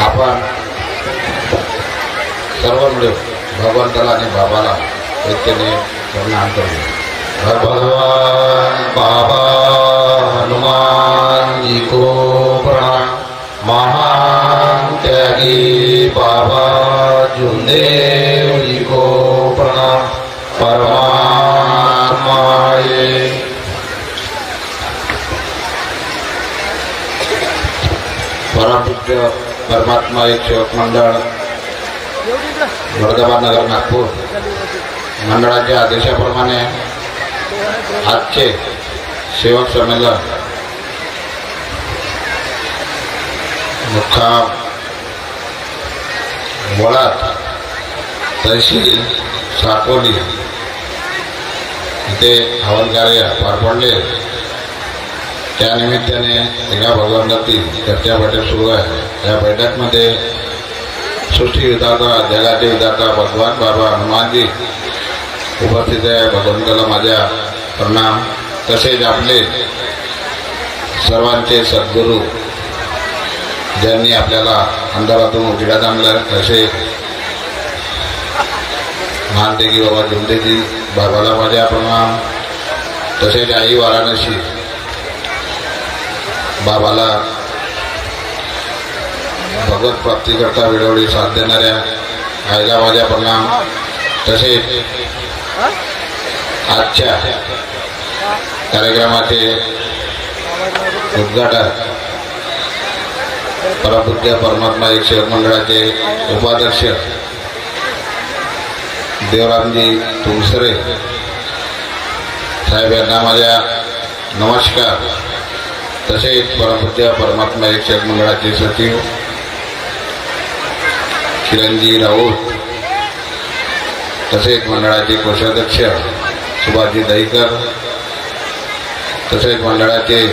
आपण सर्व मिळून भगवंताला आणि प्रणाम करू भगवान बाबा हनुमान जी को प्रणाम महान त्यागी बाबा जुनदेव जी को प्रणाम. परमात्मा परमपूज्य परमात्मा एक सेवक मंडळ. वर्धमान नगर नागपूर. मंडळाच्या आदेशाप्रमाणे आजचे सेवक संमेलन. मुक्काम. वळात तहसील साकोली. इथे हवन कार्य पार पडले. त्यानिमित्ताने एका भगवंतातील चर्चा बैठक सुरू आहे. या बैठकमध्ये सृष्टी विधाता जगाचे विधाता भगवान बाबा हनुमानजी उपस्थित आहे. भगवंताला माझ्या प्रणाम. तसेच आपले सर्वांचे सद्गुरू ज्यांनी आपल्याला अंधारातून उजेडात आणलं असे महानदेगी बाबा जुमदेजी बाबाला माझ्या प्रणाम. तसेच आई वाराणसी बाबाला भगवत प्राप्तीकरता वेळोवेळी साथ देणाऱ्या आईला माझ्या प्रणाम तसेच आजच्या कार्यक्रमाचे उद्घाटन परमपूज्य परमात्मा एक सेवक मंडळाचे उपाध्यक्ष देवरामजी तुळसरे साहेब यांना माझ्या नमस्कार. तसेच परमपूज्य परमात्मा सेवक मंडळाचे सचिव किरणजी राऊत. तसेच मंडळाचे कोषाध्यक्ष सुभाषजी दहीकर. तसेच मंडळाचे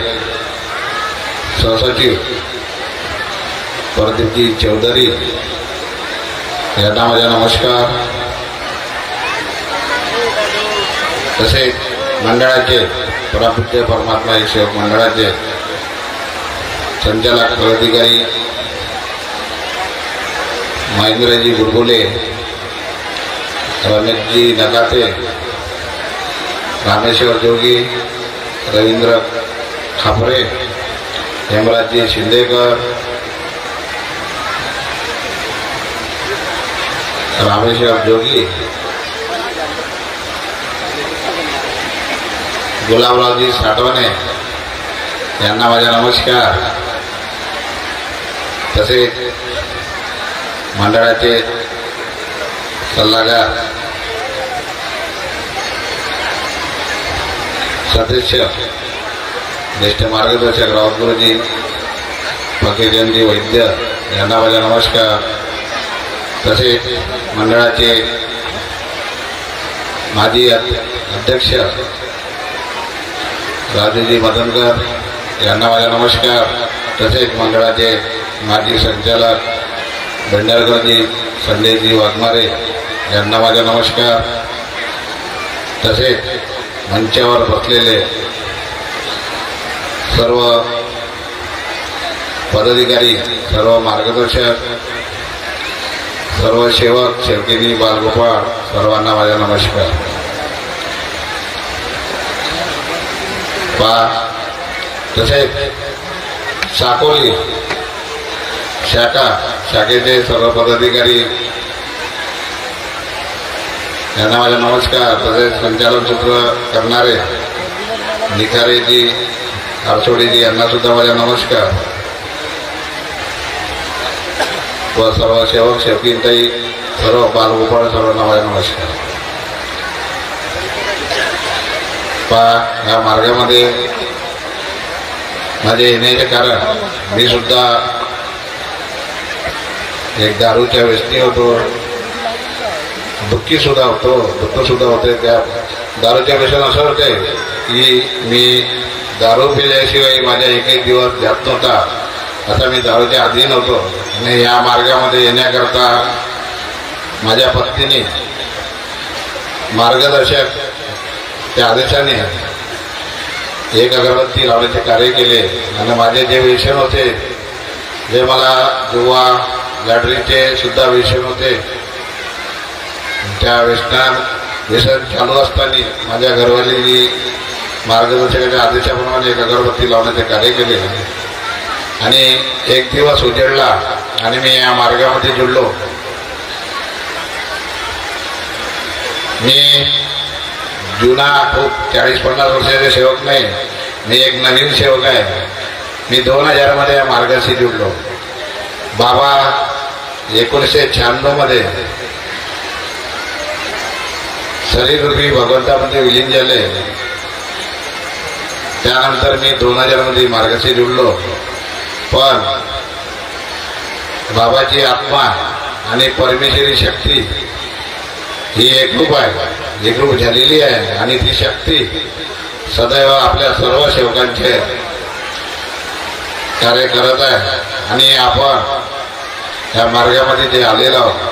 सहसचिव प्रदीपजी चौधरी. यांना माझा नमस्कार. तसेच मंडळाचे परमपूज्य परमात्मा सेवक मंडळाचे संचालक अधिकारी महेंद्रजी गुरगुले रमेशजी नकाते रामेश्वर जोगी रवींद्र खापरे हेमराजजी शिंदेकर रामेश्वर जोगी गुलाबरावजी साठवणे यांना माझा नमस्कार. तसेच मंडळाचे सल्लागार सदस्य ज्येष्ठ मार्गदर्शक राऊत गुरुजी फकीरजी वैद्य यांना माझा नमस्कार. तसेच मंडळाचे माजी अध्यक्ष राजूजी मदनकर यांना माझा नमस्कार. तसेच मंडळाचे माजी संचालक भंडारकरजी संजयजी वाघमारे यांना माझा नमस्कार. तसेच मंचावर बसलेले सर्व पदाधिकारी सर्व मार्गदर्शक सर्व सेवक शेवकिनी बालगोपाळ सर्वांना माझा नमस्कार. पा तसेच साकोली शाखा शाखेचे सर्व पदाधिकारी. यांना माझा नमस्कार. तसेच संचालन सूत्र करणारे निखारेजी आरसोडेजी यांना सुद्धा माझा नमस्कार. व सर्व सेवक सेवकींताई सर्व बालगोपाळ सर्वांना माझा नमस्कार. पा या मार्गामध्ये माझे येण्याचे कारण मी सुद्धा एक दारूच्या व्यक्ती होतो. दुःखी सुद्धा होतो. दुःख सुद्धा होते. त्या दारूच्या व्यसन असं होते की मी दारू पिल्याशिवाय माझ्या एक एक दिवस जात नव्हता. आता मी दारूच्या अधीन होतो. आणि या मार्गामध्ये येण्याकरता माझ्या पत्नीने मार्गदर्शक त्या आदेशाने एक अगरबत्ती लावण्याचे कार्य केले. आणि माझे जे व्यसन होते जे मला जेव्हा लॅटरीचे सुद्धा व्यसन होते. त्या व्यसना व्यसन चालू असताना माझ्या घरवालीनी मार्गदर्शकाच्या आदेशाप्रमाणे एक अगरबत्ती लावण्याचे कार्य केले. आणि एक दिवस उजेडला आणि मी या मार्गामध्ये जुडलो मी जुना खूप चाळीस पन्नास वर्षाचे सेवक नाही मी एक नवीन सेवक आहे. मी दोन हजारमध्ये या मार्गाशी जुडलो बाबा एकोणीसशे शहाण्णवमध्ये शरीररूपी भगवंतामध्ये विलीन झाले. त्यानंतर मी दोन हजारमध्ये मार्गाशी जुडलो पण बाबाची आत्मा आणि परमेश्वरी शक्ती ही एकरूप आहे. एकरूप झालेली आहे आणि ती शक्ती सदैव आपल्या सर्व सेवकांचे कार्य करत आहे. आणि आपण ह्या मार्गामध्ये जे आलेला होता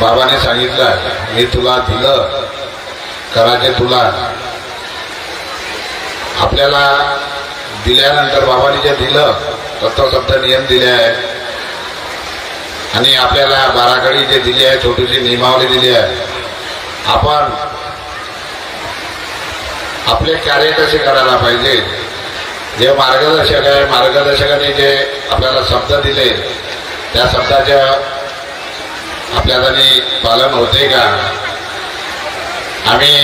बाबाने सांगितलं मी तुला दिलं करायचे तुला. आपल्याला दिल्यानंतर बाबाने जे दिलं तत्वशब्द नियम दिले आहे. आणि आपल्याला बाराखडी जे दिली आहे छोटीशी नियमावली दिली आहे. आपण आपले कार्य कसे करायला पाहिजे? जे मार्गदर्शक आहे मार्गदर्शकाने जे आपल्याला शब्द दिले त्या शब्दाच्या आपल्याला पालन होते का? आम्ही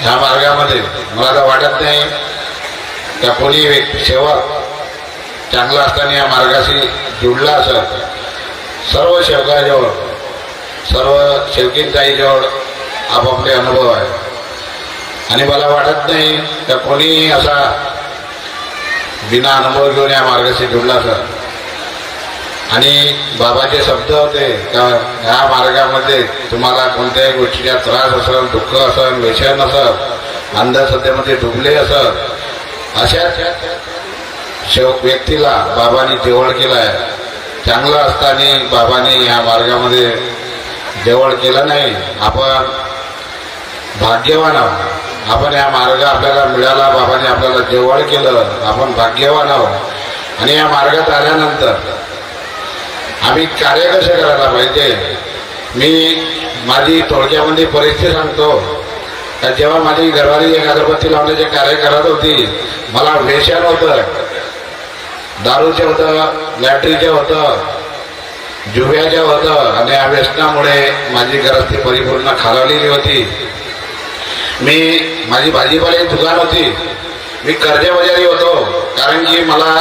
ह्या मार्गामध्ये मला तर वाटत नाही त्या कोणी व्यक्ती सेवक चांगला असताना या मार्गाशी जुडला असत सर्व सेवकाजवळ सर्व सेवकींताईजवळ आपापले अनुभव आहे. आणि मला वाटत नाही त्या कोणी असा बिना अनुभव घेऊन या मार्गाशी जुडला असत आणि बाबाचे शब्द होते का ह्या मार्गामध्ये तुम्हाला कोणत्याही गोष्टीचा त्रास असेल दुःख असेल व्यसन असेल अंधश्रद्धेमध्ये डुबले असेल अशा शेवक व्यक्तीला बाबांनी जेवळ केलं आहे चांगलं असताना बाबांनी या मार्गामध्ये जेवळ केलं नाही. आपण भाग्यवान आहोत. आपण या मार्ग आपल्याला मिळाला बाबांनी आपल्याला जेवळ केलं आपण भाग्यवान आहोत. आणि या मार्गात आल्यानंतर आम्ही कार्य कसे करायला पाहिजे. मी माझी थोडक्यामध्ये परिस्थिती सांगतो. तर जेव्हा माझी घरवाली एक अगरबत्ती लावण्याचे कार्य करत होती मला व्यसन होतं दारूचं होतं लॅटरीचं होतं जुव्याचं होतं आणि या व्यसनामुळे माझी गरज परिपूर्ण खालावलेली होती. मी माझी भाजीपाल्याची दुकान होती. मी कर्जबाजारी होतो कारण की मला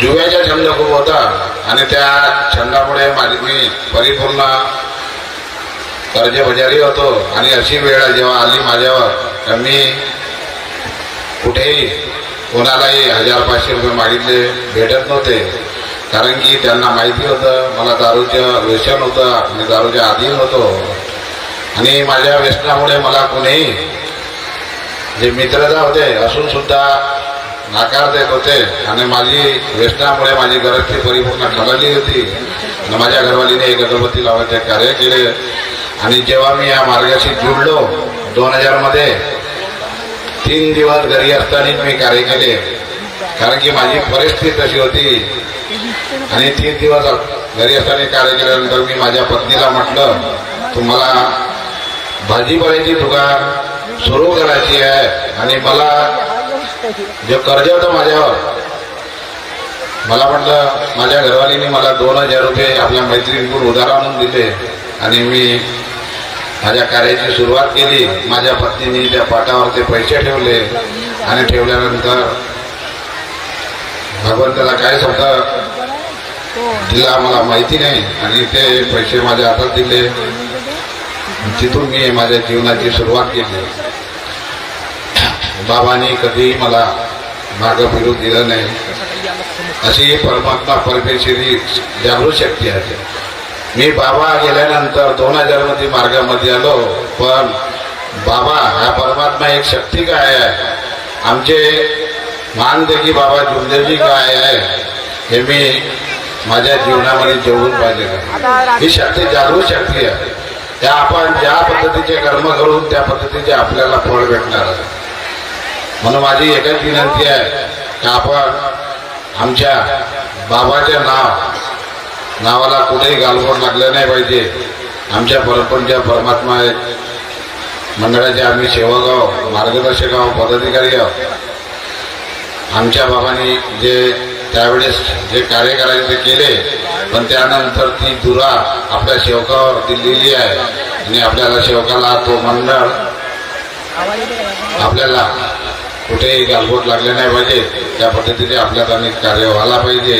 जुव्याचा छंद खूप होता. आणि त्या छंदामुळे माझी मी परिपूर्ण कर्जबजारी होतो. आणि अशी वेळ जेव्हा आली माझ्यावर तर मी कुठेही कोणालाही हजार पाचशे रुपये मागितले भेटत नव्हते. कारण की त्यांना माहिती होतं मला दारूचं व्यसन होतं मी दारूच्या आधीन होतो. आणि माझ्या व्यसनामुळे मला कोणीही जे मित्रता होते असून नाकार देत होते. आणि माझी व्यसनामुळे माझी घराची परिपूर्ण ठरली होती. आणि माझ्या घरवालीने एक अगरबत्ती लावायचे कार्य केले. आणि जेव्हा मी या मार्गाशी जुडलो दोन हजारमध्ये तीन दिवस घरी असताना मी कार्य केले. कारण की माझी परिस्थिती तशी होती. आणि तीन दिवस घरी असताना कार्य केल्यानंतर मी माझ्या पत्नीला म्हटलं तुम्हाला भाजीपाल्याची दुकान सुरू करायची आहे आणि मला जे कर्ज होतं माझ्यावर मला म्हटलं माझ्या घरवालीने मला दोन हजार रुपये आपल्या मैत्रिणीकडून उधार आणून दिले आणि मी माझ्या कार्याची सुरुवात केली. माझ्या पत्नीने त्या पाटावर ते पैसे ठेवले आणि ठेवल्यानंतर भगवंताला काय शब्द दिला मला माहिती नाही आणि ते पैसे माझ्या हातात दिले. तिथून मी माझ्या जीवनाची सुरुवात केली. बाबांनी कधी मला मागं फिरू दिलं नाही. अशी परमात्मा परमेश्वरी जागृत शक्ती आहे. मी बाबा गेल्यानंतर दोन हजारमध्ये मार्गामध्ये आलो पण बाबा हा परमात्मा एक शक्ती काय आहे? आमचे मानते की बाबा जुमदेवजी काय आहे? हे मी माझ्या जीवनामध्ये जेवून पाहिजे ही शक्ती जागृत शक्ती आहे. त्या आपण ज्या पद्धतीचे कर्म करून त्या पद्धतीचे आपल्याला फळ भेटणार आहे. म्हणून माझी एकच विनंती आहे की आपण आमच्या बाबाचे नाव नावाला कुठेही गालबोट लागलं नाही पाहिजे. आमच्या परपंच्या परमात्मा आहेत. मंडळाचे आम्ही सेवक आहोत मार्गदर्शक आहोत पदाधिकारी आहोत. आमच्या बाबांनी जे त्यावेळेस जे कार्य करायचे ते केले पण त्यानंतर ती दुरा आपल्या सेवकावर दिलेली आहे. आणि आपल्याला सेवकाला तो मंडळ आपल्याला कुठेही गालबोट लागले नाही पाहिजे. त्या पद्धतीने आपल्यात अनेक कार्य व्हायला पाहिजे.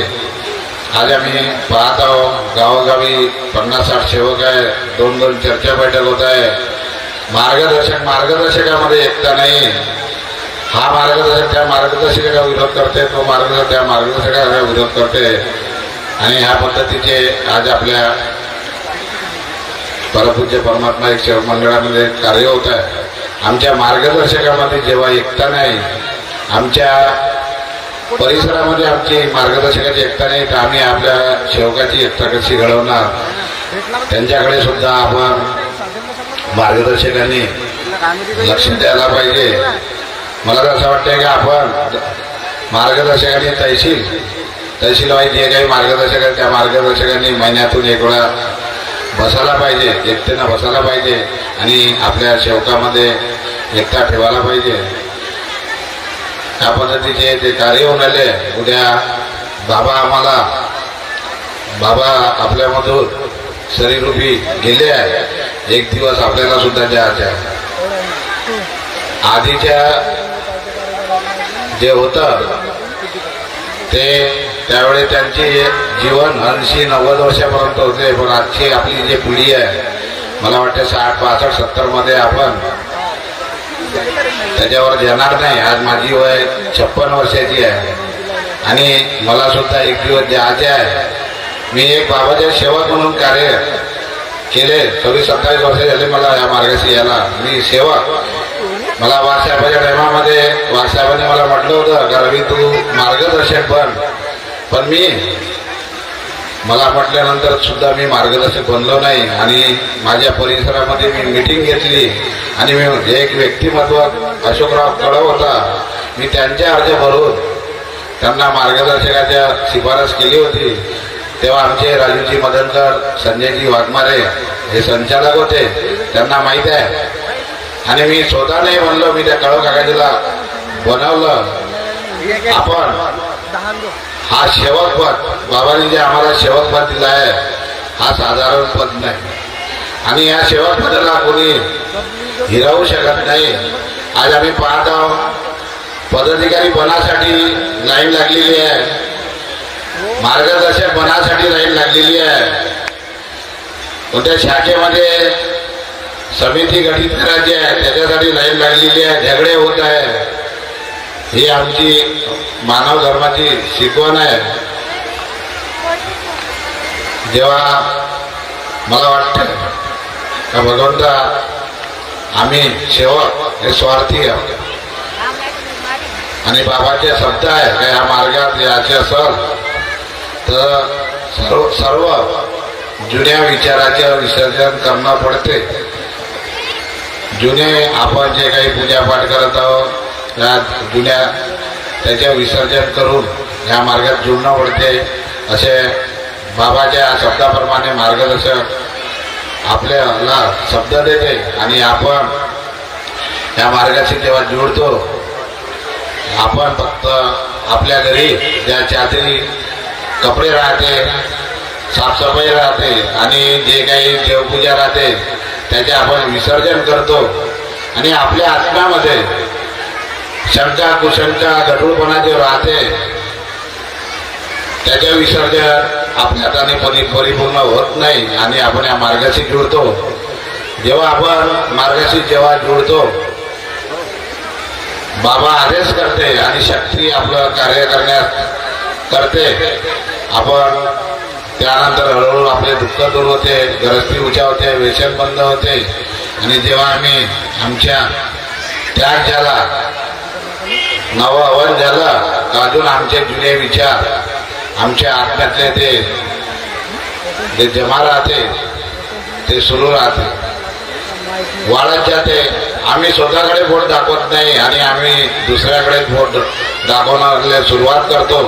आज आम्ही पाहत आहोत गावोगावी पन्नास साठ सेवक आहे दोन दोन चर्चा बैठक होत आहे. मार्गदर्शक मार्गदर्शकामध्ये एकता नाही. हा मार्गदर्शक त्या मार्गदर्शकाला विरोध करते तो मार्गदर्शक त्या मार्गदर्शकाला विरोध करते. आणि ह्या पद्धतीचे आज आपल्या परपूज्य परमात्मा एक सेवक मंडळामध्ये कार्य होत आहे. आमच्या मार्गदर्शकामध्ये जेव्हा एकता नाही आमच्या परिसरामध्ये आमची मार्गदर्शकाची एकता नाही तर आम्ही आपल्या सेवकाची एकता कशी घडवणार? त्यांच्याकडे सुद्धा आपण मार्गदर्शकांनी लक्ष द्यायला पाहिजे. मला तर असं वाटतंय की आपण मार्गदर्शकांनी तहसील तहसीलवाई जे काही मार्गदर्शक आहेत त्या मार्गदर्शकांनी महिन्यातून एक वेळा बसायला पाहिजे एकटेनं बसायला पाहिजे आणि आपल्या सेवकामध्ये एकता ठेवायला पाहिजे. त्या पद्धतीचे ते कार्य होऊन आले उद्या बाबा आम्हाला बाबा आपल्यामधून शरीरूपी गेले आहे. एक दिवस आपल्याला सुद्धा द्यायचे आधीच्या जे होतं ते त्यावेळी त्यांचे जीवन ऐंशी नव्वद वर्षापर्यंत होते. पण आजची आपली जी पिढी आहे मला वाटते साठ पासष्ट सत्तरमध्ये आपण त्याच्यावर येणार नाही. आज माझी वय छप्पन वर्षाची आहे. आणि मला सुद्धा एक दिवस द्यायचे आहे. मी एक बाबाच्या सेवक म्हणून कार्य केले. सव्वीस सत्तावीस वर्ष झाले मला या मार्गाशी यायला. मी सेवक. मला वारशाबाच्या टायमामध्ये वारशाबाने मला म्हटलं होतं का रवी तू मार्गदर्शक बन. पण मी मला म्हटल्यानंतर सुद्धा मी मार्गदर्शक बनलो नाही. आणि माझ्या परिसरामध्ये मी मिटिंग घेतली. आणि मी एक व्यक्तिमत्व अशोकराव कळव होता. मी त्यांच्या अर्ज भरून त्यांना मार्गदर्शकाच्या शिफारस केली होती. तेव्हा आमचे राजूजी मदनकर संजयजी वाघमारे हे संचालक होते. त्यांना माहीत आहे आणि मी स्वतः नाही म्हणलो मी त्या कळव काकाजीला बनवलं आपण हा शेवट पद बाबांनी जे आम्हाला शेवट पद दिला आहे हा साधारण पद नाही. आणि या शेवट पदाला कोणी हिरावू शकत नाही. आज आम्ही पाहत आहोत पदाधिकारी बनासाठी लाईन लागलेली आहे. मार्गदर्शक बनासाठी लाईन लागलेली आहे. कोणत्या शाखेमध्ये समिती गठीत करायची आहे. त्याच्यासाठी लाईन लागलेली आहे. झगडे होत आहे. ही आमची मानव धर्माची शिकवण आहे. जेव्हा मला वाटतं का भगवंता आम्ही सेवक हे स्वार्थी आहोत. आणि बाबाचे शब्द आहे का या मार्गात याचे असल तर सर्व सर्व जुन्या विचाराचे विसर्जन करणं पडते. जुने आपण जे काही पूजापाठ करत आहोत या जुन्या त्याचे विसर्जन करून या मार्गात जुळणं पडते. असे बाबाच्या शब्दाप्रमाणे मार्गदर्शक आपल्याला शब्द देते आणि आपण या मार्गाशी जेव्हा जुळतो आपण फक्त आपल्या घरी ज्या चादरी कपडे राहते साफसफाई राहते आणि जे काही देवपूजा राहते त्याचे आपण विसर्जन करतो. आणि आपल्या आत्म्यामध्ये शंका कुशंका गढूळपणा जे राहते त्याचे विसर्जन आपल्या हाताने परि परिपूर्ण होत नाही आणि आपण या मार्गाशी जुळतो. जेव्हा आपण मार्गाशी जेव्हा जुळतो बाबा आदेश करते आणि शक्ती आपलं कार्य करण्यास करते. आपण त्यानंतर हळूहळू आपले दुःख दूर होते गरजती उचा होते व्यसन बंद होते. आणि जेव्हा आम्ही आमच्या त्याग झाला नवं हवन झालं तर अजून आमचे जुने विचार आमच्या आत्म्यातले ते जे जमा राहते ते सुरू राहते. वाढत जाते. आम्ही स्वतःकडे बोट दाखवत नाही आणि आम्ही दुसऱ्याकडे बोट दाखवण्याला सुरुवात करतो.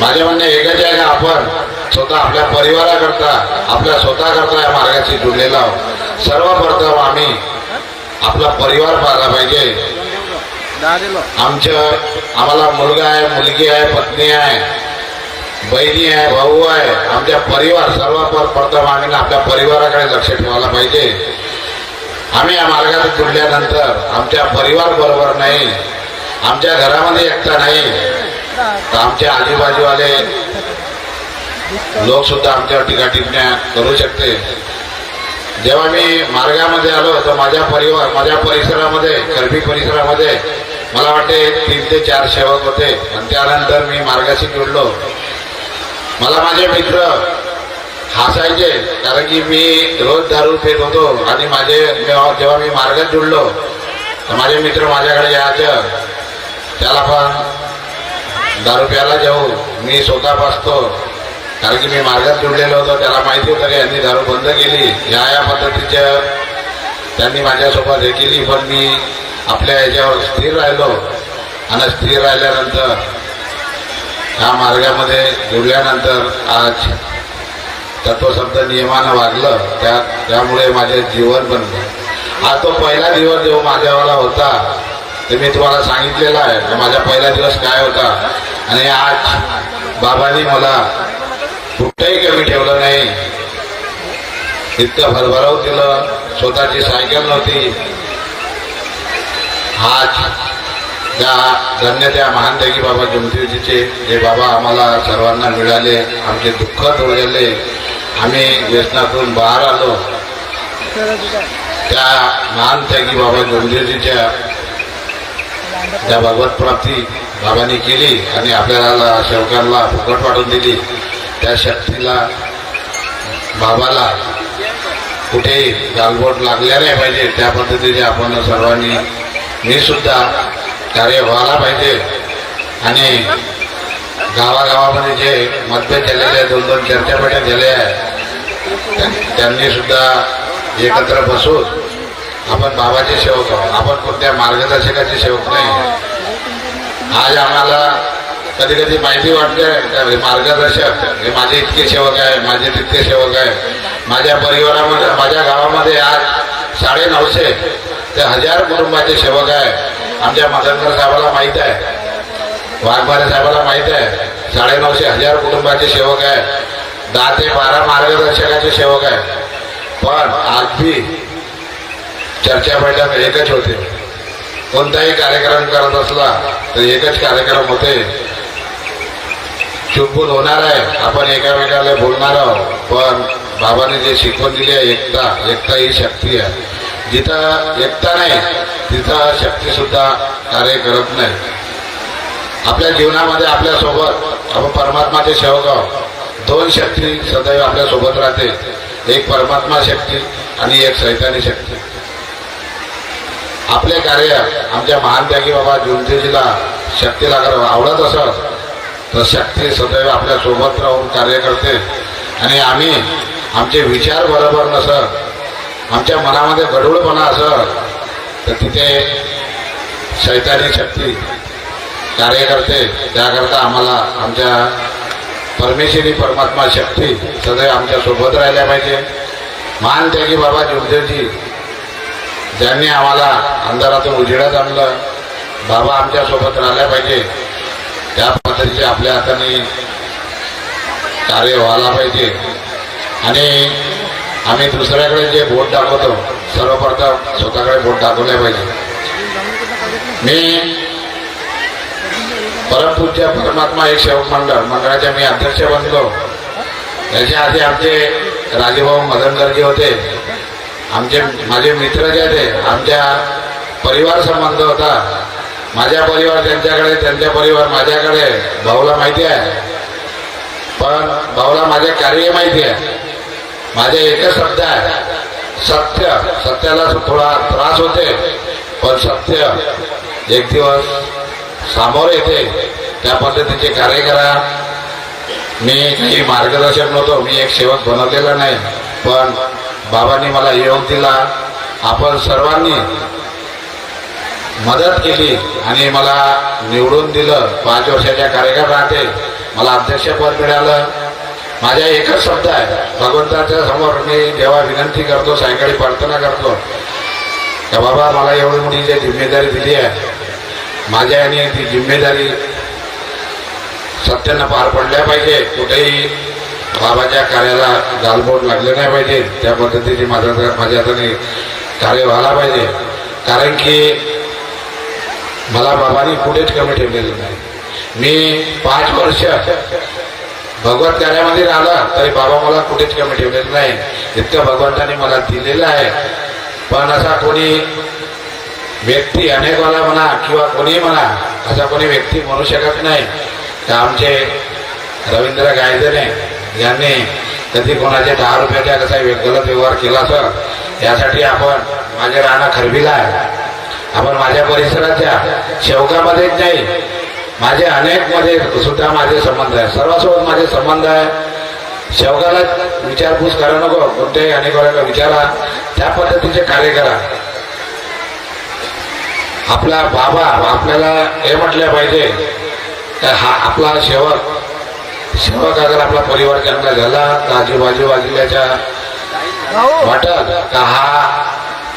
माझे म्हणणे एकच आहे का आपण स्वतः आपल्या परिवाराकरता आपल्या स्वतः करता या मार्गाशी जुडलेला आहोत. सर्वप्रथम आम्ही आपला परिवार पाहिला पाहिजे. आमचं आम्हाला मुलगा आहे मुलगी आहे पत्नी आहे बहिणी आहे भाऊ आहे आमच्या परिवार सर्वप्रथम आम्ही ना आपल्या परिवाराकडे लक्ष ठेवायला पाहिजे. आम्ही या मार्गात जुडल्यानंतर आमच्या परिवार बरोबर नाही आमच्या घरामध्ये एकटा नाही तर आमचे आजूबाजूवाले लोक सुद्धा आमच्यावर टीका टिप्पण्या करू शकते. जेव्हा मी मार्गामध्ये आलो तर माझ्या परिवार माझ्या परिसरामध्ये खरबी परिसरामध्ये मला वाटते तीन ते चार सेवक होते. आणि त्यानंतर मी मार्गाशी जोडलो. मला माझे मित्र हसायचे कारण की मी रोज दारू पित होतो आणि माझे जेव्हा मी मार्गात जुडलो तर माझे मित्र माझ्याकडे यायचं. त्याला पण दारू प्यायला जाऊ मी स्वतः बसतो. कारण की मी मार्गात जोडलेलो होतो त्याला माहिती होतं की यांनी दारू बंद केली. या या पद्धतीच्या त्यांनी माझ्यासोबत हे केली पण मी आपल्या याच्यावर स्थिर राहिलो. आणि स्थिर राहिल्यानंतर ह्या मार्गामध्ये जोडल्यानंतर आज तत्वशब्द नियमानं वागलं त्या त्यामुळे माझे जीवन बनलं हा तो पहिला दिवस जो माझ्यावाला होता ते मी तुम्हाला सांगितलेला आहे. की माझा पहिला दिवस काय होता? आणि आज बाबांनी मला कुठेही कमी ठेवलं नाही. इतकं भरभराव दिलं स्वतःची सायकल नव्हती. आज त्या धन्य त्या महानदेगी बाबा जमतीजीचे जे बाबा आम्हाला सर्वांना मिळाले आमचे दुःख दूर आम्ही व्यसनातून बाहेर आलो. त्या महान त्यागी बाबा जमतीजीच्या त्या भगवत प्राप्ती बाबांनी केली आणि आपल्याला शेवकांना फुकट वाढून दिली. त्या शक्तीला बाबाला कुठेही गालबोट लागल्या नाही पाहिजे त्या पद्धतीने आपण सर्वांनी मी सुद्धा कार्य व्हायला पाहिजे. आणि गावागावामध्ये जे मतभेद झालेले आहे दोन दोन चर्चापेठा झाल्या आहे त्या- त्यांनी सुद्धा एकत्र बसून आपण बाबाचे सेवक आहोत. आपण कोणत्या मार्गदर्शकाचे सेवक नाही. आज आम्हाला कधी कधी माहिती वाटते का हे मार्गदर्शक हे माझे इतके सेवक आहे माझे तितके सेवक आहे माझ्या परिवारामध्ये माझ्या गावामध्ये आज साडे नऊशे ते हजार कुटुंबाचे सेवक आहे आमच्या मदनकर साहेबाला माहीत आहे. वाघमारे साहेबाला माहीत आहे. साडे नऊशे हजार कुटुंबाचे सेवक आहे दहा ते बारा मार्गदर्शकाचे सेवक आहे पण आज चर्चा बैठक एकच होते. कोणताही कार्यक्रम करत असला तर एकच कार्यक्रम होते. चुकून होणार आहे. आपण एकामेकाला बोलणार आहोत पण बाबाने जे शिकवण दिली आहे एकता एकता ही शक्ती आहे. जिथं एकता नाही तिथं शक्तीसुद्धा कार्य करत नाही. आपल्या जीवनामध्ये आपल्यासोबत आपण परमात्माचे सेवक आहोत. दोन शक्ती सदैव आपल्यासोबत राहते. एक परमात्मा शक्ती आणि एक सैतानी शक्ती. आपले कार्य आमच्या महान त्यागी बाबा जुंतीजीला शक्तीला जर आवडत असत. तर शक्ती सदैव आपल्यासोबत राहून कार्य करते. आणि आम्ही आमचे विचार बरोबर नसत आमच्या मनामध्ये गडूळपणा असत तर तिथे शैतानी शक्ती कार्य करते. त्याकरता आम्हाला आमच्या परमेश्वरी परमात्मा शक्ती सदैव आमच्यासोबत राहिल्या पाहिजे. महान त्यागी बाबा जुमदेवजी ज्यांनी आम्हाला अंधारातून उजेडात आणलं बाबा आमच्यासोबत राहिल्या पाहिजे. त्या पद्धतीचे आपल्या हाताने कार्य व्हायला पाहिजे. आणि आम्ही दुसऱ्याकडे जे बोट दाखवतो सर्वप्रथम स्वतःकडे बोट दाखवले पाहिजे. मी परमपूज्य परमात्मा एक सेवक मंडळ मंडळाचे मी अध्यक्ष बनलो. त्याच्या आधी आमचे राजेभाऊ मदनकरजी होते आमचे माझे मित्र जे होते आमच्या परिवार संबंध होता माझ्या परिवार त्यांच्याकडे त्यांचा परिवार माझ्याकडे भाऊला माहिती आहे. पण भाऊला माझे कार्य माहिती आहे. माझे एकच शब्द आहे. सत्य. सत्याला थोडा त्रास होते पण सत्य एक दिवस सामोर येते. त्या पद्धतीचे कार्य करा. मी काही मार्गदर्शक नव्हतो मी एक सेवक बनवलेला नाही. पण बाबांनी मला योग दिला. आपण सर्वांनी मदत केली आणि मला निवडून दिलं. पाच वर्षाच्या कार्यक्रम राहते. मला अध्यक्षपद मिळालं. माझ्या एकच शब्द आहे. भगवंताच्या समोर मी जेव्हा विनंती करतो सायंकाळी प्रार्थना करतो का बाबा मला एवढी मोठी जी जिम्मेदारी दिली आहे. माझ्या आणि ती जिम्मेदारी सत्यानं पार पडल्या पाहिजे. कुठेही बाबाच्या कार्याला गालबोट लागले नाही पाहिजे. त्या पद्धतीने माझ्या माझ्या हाताने कार्य व्हायला पाहिजे. कारण की मला बाबांनी कुठेच कमी ठेवलेलं नाही. मी पाच वर्ष भगवत कार्यामध्ये राहिला तरी बाबा मला कुठेच कमी ठेवलेलं नाही. इतकं भगवंताने मला दिलेलं आहे. पण असा कोणी व्यक्ती अनेकवाला म्हणा किंवा कोणी म्हणा असा कोणी व्यक्ती म्हणू शकत नाही. तर आमचे रवींद्र गायदने यांनी कधी कोणाच्या दहा रुपयाच्या कसा गलत व्यवहार केला तर यासाठी आपण माझे राणा खरबीला आहे. आपण माझ्या परिसराच्या शेवकामध्येच नाही माझे अनेकमध्ये सुद्धा माझे संबंध आहे. सर्वांसोबत माझे संबंध आहे. शेवकाला विचारपूस करा नको कोणत्याही अनेक विचारा त्या पद्धतीचे कार्य करा. आपला बाबा आपल्याला हे म्हटलं पाहिजे का हा आपला सेवक सेवक अगर आपला परिवार चांगला झाला तर आजूबाजू बाजूल्याच्या वाटत का हा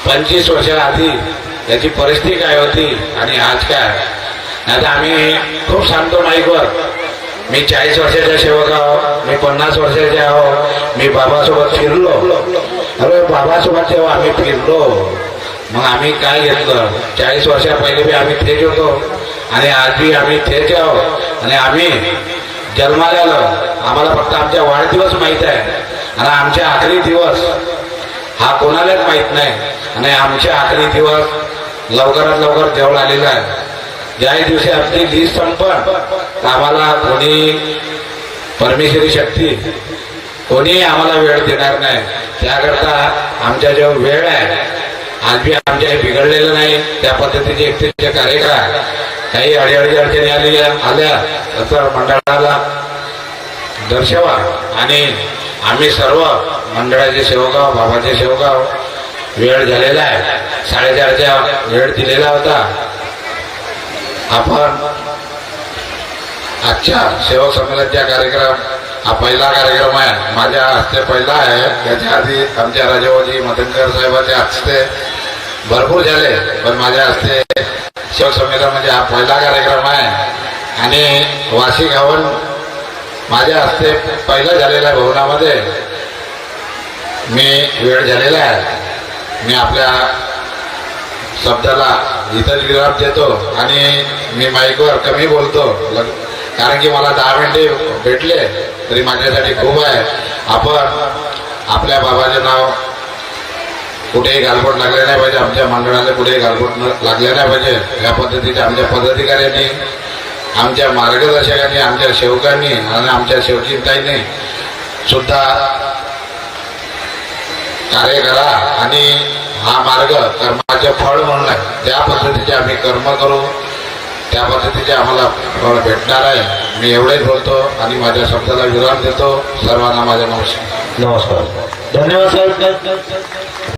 पंचवीस वर्षा आधी याची परिस्थिती काय होती आणि आज काय? नाही आम्ही खूप सांगतो माईकवर. मी चाळीस वर्षाचा सेवक आहो मी पन्नास वर्षाचे आहो मी बाबासोबत फिरलो. अरे बाबासोबत जेव्हा आम्ही फिरलो मग आम्ही काय घेतलं? चाळीस वर्षा पहिले बी आम्ही तेच होतो. आणि आज बी आम्ही तेच आहोत. आणि आम्ही जन्माला आलो. आम्हाला फक्त आमच्या वाढदिवस माहीत आहे. आणि आमचे आखरी दिवस हा कोणालाच माहीत नाही. आणि आमचे आखरी दिवस लवकरात लवकर जेवण आलेला आहे. ज्याही दिवशी आपली लीज संपन आम्हाला कोणी परमेश्वरी शक्ती कोणी आम्हाला वेळ देणार नाही. त्याकरता आमच्या जो वेळ आहे आज बी आमच्या हे बिघडलेलं नाही. त्या पद्धतीचे एक कार्य करा काही अडीअडी अडचणी आलेल्या आल्या तर मंडळाला दर्शवा. आणि आम्ही सर्व मंडळाचे सेवक बाबाचे सेवकाव वेळ झालेला आहे. साडेचारच्या वेळ दिलेला होता. आपण आजच्या सेवक संमेलनचा कार्यक्रम हा पहिला कार्यक्रम आहे. माझ्या हस्ते पहिला आहे. त्याच्या आधी आमच्या राजावाजी मदनकर साहेबाच्या हस्ते भरपूर झाले. पण माझ्या हस्ते सेवक संमेलन म्हणजे हा पहिला कार्यक्रम आहे. आणि वाशी गावन माझ्या हस्ते पहिला झालेला आहे भवनामध्ये. मी वेळ झालेला आहे. मी आपल्या शब्दाला इतर विराम देतो आणि मी माईकवर कमी बोलतो. लग- कारण की मला दहा मिनिटे भेटले तरी माझ्यासाठी खूप आहे. आपण आपल्या बाबाचे नाव कुठेही गालबोट लागले नाही पाहिजे. आमच्या मंडळाला कुठेही गालबोट लागले नाही पाहिजे. या पद्धतीच्या आमच्या पदाधिकाऱ्यांनी आमच्या मार्गदर्शकांनी आमच्या सेवकांनी आणि आमच्या सेवकींताईंनी सुद्धा कार्य करा आणि हा मार्ग कर्माचे फळ म्हणून आहे. त्या पद्धतीचे आम्ही कर्म करू त्या पद्धतीचे आम्हाला फळ भेटणार आहे. मी एवढेच बोलतो आणि माझ्या शब्दाला विराम देतो. सर्वांना माझ्या नमस्कार. नमस्कार. धन्यवाद साहेब.